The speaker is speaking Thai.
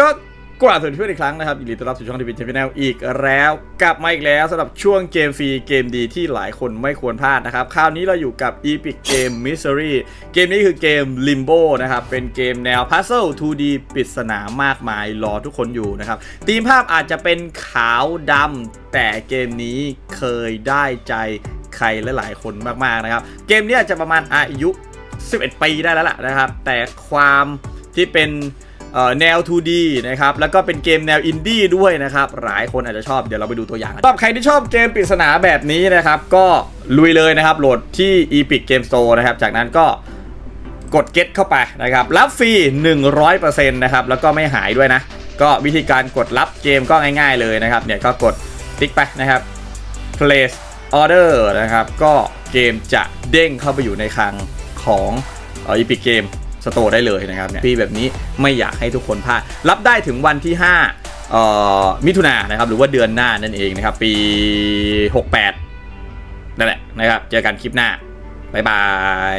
ก็กราบสวัสดีเพื่อนอีกครั้งนะครับยินดีต้อนรับสู่ช่องทีวีเชนแนลอีกแล้ว กลับมาอีกแล้วสำหรับช่วงเกมฟรีเกมดีที่หลายคนไม่ควรพลาดนะครับ คราวนี้เราอยู่กับ Epic Game Mystery เกมนี้คือเกม Limbo นะครับ เป็นเกมแนว Puzzle 2D ปริศนามากมายรอทุกคนอยู่นะครับธีมภาพอาจจะเป็นขาวดำแต่เกมนี้เคยได้ใจใครหลายๆคนมากๆนะครับ เกมนี้อาจจะประมาณอายุ 11 ปีได้แล้วล่ะนะครับ แต่ความที่เป็น แนว 2D นะครับ แล้วก็เป็นเกมแนวอินดี้ด้วยนะครับ หลายคนอาจจะชอบ เดี๋ยวเราไปดูตัวอย่างสำหรับใครที่ชอบเกมปริศนาแบบนี้นะครับ ก็ลุยเลยนะครับ โหลดที่ Epic Game Store นะครับ จากนั้นก็กด get เข้าไปนะครับ รับฟรี 100%นะครับ แล้วก็ไม่หายด้วยนะ ก็วิธีการกดรับเกมก็ง่าย ๆ เลยนะครับ เนี่ยก็กดติ๊กไปนะครับ place order นะครับ ก็เกมจะเด้งเข้าไปอยู่ในคลังของอีพีเอ่ สโตร์ได้เลยนะครับเนี่ยปีแบบนี้ไม่อยากให้ทุกคนพลาดรับได้ถึงวันที่5มิถุนายนนะครับหรือว่าเดือนหน้านั่นเองนะครับปี 68 นั่นแหละนะครับ เจอกันคลิปหน้า บ๊ายบาย